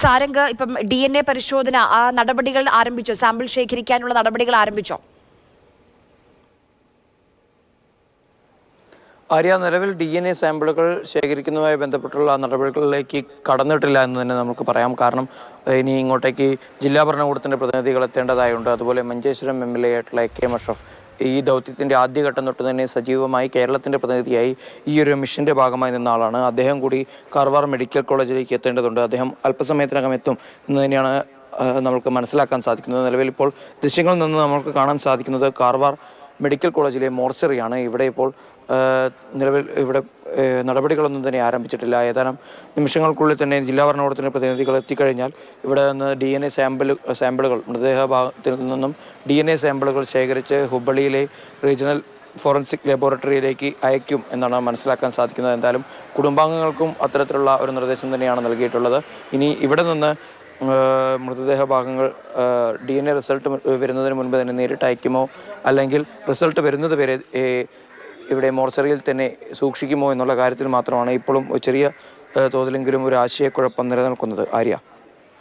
സാരംഗ് ഇപ്പം D N A പരിശോധന ആ നടപടികൾ ആരംഭിച്ചോ? സാമ്പിൾ ശേഖരിക്കാനുള്ള നടപടികൾ ആരംഭിച്ചോ? ആര്യ നിലവിൽ ഡി എൻ എ സാമ്പിളുകൾ ശേഖരിക്കുന്നതുമായി ബന്ധപ്പെട്ടുള്ള നടപടികളിലേക്ക് കടന്നിട്ടില്ല എന്ന് തന്നെ നമുക്ക് പറയാം. കാരണം ഇനി ഇങ്ങോട്ടേക്ക് ജില്ലാ ഭരണകൂടത്തിന്റെ പ്രതിനിധികൾ എത്തേണ്ടതായുണ്ട്. അതുപോലെ മഞ്ചേശ്വരം എം എൽ എ ആയിട്ടുള്ള എ. കെ മഷറഫ് ഈ ദൗത്യത്തിന്റെ ആദ്യഘട്ടം തൊട്ട് തന്നെ സജീവമായി കേരളത്തിന്റെ പ്രതിനിധിയായി ഈ ഒരു മിഷന്റെ ഭാഗമായി നിന്ന ആളാണ്. അദ്ദേഹം കൂടി കാർവാർ മെഡിക്കൽ കോളേജിലേക്ക് എത്തേണ്ടതുണ്ട്. അദ്ദേഹം അല്പസമയത്തിനകം എത്തും എന്ന് തന്നെയാണ് നമുക്ക് മനസ്സിലാക്കാൻ സാധിക്കുന്നത്. നിലവിൽ ഇപ്പോൾ ദൃശ്യങ്ങളിൽ നിന്ന് നമുക്ക് കാണാൻ സാധിക്കുന്നത് കാർവാർ മെഡിക്കൽ കോളേജിലെ മോർച്ചറിയാണ്. ഇവിടെ ഇപ്പോൾ നിലവിൽ ഇവിടെ നടപടികളൊന്നും തന്നെ ആരംഭിച്ചിട്ടില്ല. ഏതാനും നിമിഷങ്ങൾക്കുള്ളിൽ തന്നെ ജില്ലാ ഭരണകൂടത്തിന്റെ പ്രതിനിധികൾ എത്തിക്കഴിഞ്ഞാൽ ഇവിടെ നിന്ന് ഡി എൻ എ സാമ്പിൾ സാമ്പിളുകൾ മൃതദേഹ ഭാഗത്തിൽ നിന്നും ഡി എൻ എ സാമ്പിളുകൾ ശേഖരിച്ച് ഹുബളിയിലെ റീജിയണൽ ഫോറൻസിക് ലബോറട്ടറിയിലേക്ക് അയക്കും എന്നാണ് മനസ്സിലാക്കാൻ സാധിക്കുന്നത്. എന്തായാലും കുടുംബാംഗങ്ങൾക്കും അത്തരത്തിലുള്ള ഒരു നിർദ്ദേശം തന്നെയാണ് നൽകിയിട്ടുള്ളത്. ഇനി ഇവിടെ നിന്ന് മൃതദേഹ ഭാഗങ്ങൾ ഡി എൻ എ റിസൾട്ട് വരുന്നതിന് മുൻപ് തന്നെ നേരിട്ട് അയക്കുമോ? അല്ലെങ്കിൽ റിസൾട്ട് വരുന്നത് വരെ ഇവിടെ മോർച്ചറിയിൽ തന്നെ സൂക്ഷിക്കുമോ എന്നുള്ള കാര്യത്തിൽ മാത്രമാണ് ഇപ്പോഴും ചെറിയ തോതിലെങ്കിലും ഒരു ആശയക്കുഴപ്പം നിലനിൽക്കുന്നത്. ആര്യ?